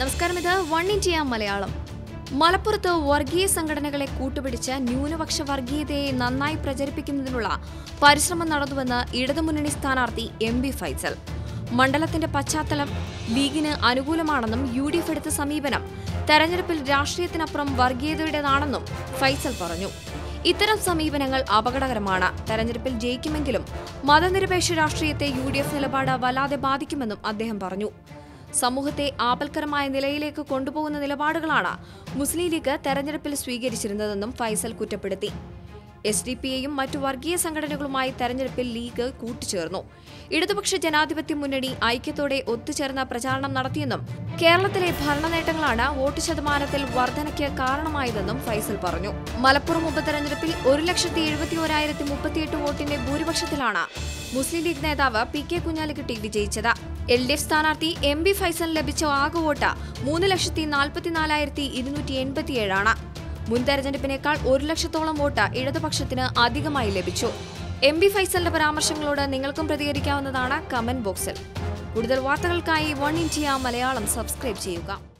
One India Malayalam. മലപ്പുറത്ത് വർഗീയ സംഘടനകളെ കൂട്ടുപിടിച്ച് ന്യൂനപക്ഷ വർഗീയതയെ നന്നായി പ്രചരിപ്പിക്കുന്നതിനുള്ള പരിശ്രമം നടന്നുവെന്ന് ഇടതുമുന്നണി സ്ഥാനാർത്ഥി എം ബി ഫൈസൽ. മണ്ഡലത്തിന്റെ പശ്ചാത്തലം ലീഗിന് അനുകൂലമാണെന്നും യു ഡി എഫ് എടുത്ത സമീപനം തെരഞ്ഞെടുപ്പിൽ രാഷ്ട്രീയത്തിനപ്പുറം വർഗീയതയുടേതാണെന്നും ഫൈസൽ പറഞ്ഞു. ഇത്തരം സമീപനങ്ങൾ അപകടകരമാണ്. തെരഞ്ഞെടുപ്പിൽ ജയിക്കുമെങ്കിലും മതനിരപേക്ഷ രാഷ്ട്രീയത്തെ യു ഡി എഫ് നിലപാട് വല്ലാതെ ബാധിക്കുമെന്നും അദ്ദേഹം പറഞ്ഞു. സമൂഹത്തെ ആപൽക്കരമായ നിലയിലേക്ക് കൊണ്ടുപോകുന്ന നിലപാടുകളാണ് മുസ്ലിം ലീഗ് തെരഞ്ഞെടുപ്പിൽ സ്വീകരിച്ചിരുന്നതെന്നും ഫൈസൽ കുറ്റപ്പെടുത്തി. എസ് ഡി പി എയും മറ്റു വർഗീയ സംഘടനകളുമായി തെരഞ്ഞെടുപ്പിൽ ലീഗ് കൂട്ടുചേർന്നു. ഇടതുപക്ഷ ജനാധിപത്യ മുന്നണി ഐക്യത്തോടെ ഒത്തുചേർന്ന പ്രചാരണം നടത്തിയെന്നും കേരളത്തിലെ ഭരണ നേട്ടങ്ങളാണ് വോട്ട് ശതമാനത്തിൽ വർധനയ്ക്ക് കാരണമായതെന്നും ഫൈസൽ പറഞ്ഞു. മലപ്പുറം ഉപതെരഞ്ഞെടുപ്പിൽ ഒരു ലക്ഷത്തി എഴുപത്തി ഒരായിരത്തി മുപ്പത്തിയെട്ട് വോട്ടിന്റെ ഭൂരിപക്ഷത്തിലാണ് മുസ്ലിം ലീഗ് നേതാവ് പി കെ കുഞ്ഞാലിക്കുട്ടി വിജയിച്ചത്. എൽ ഡി എഫ് സ്ഥാനാർത്ഥി എം ബി ഫൈസൽ ലഭിച്ച ആകെ വോട്ട് മൂന്ന് ലക്ഷത്തി നാൽപ്പത്തിനാലായിരത്തി ഇരുന്നൂറ്റി എൺപത്തിയേഴാണ്. മുൻ തെരഞ്ഞെടുപ്പിനേക്കാൾ ഒരു ലക്ഷത്തോളം വോട്ട് ഇടതുപക്ഷത്തിന് അധികമായി ലഭിച്ചു. എം ബി ഫൈസലിന്റെ പരാമർശങ്ങളോട് നിങ്ങൾക്കും പ്രതികരിക്കാവുന്നതാണ് കമന്റ് ബോക്സിൽ. കൂടുതൽ വാർത്തകൾക്കായി വൺ ഇന്ത്യ മലയാളം സബ്സ്ക്രൈബ് ചെയ്യുക.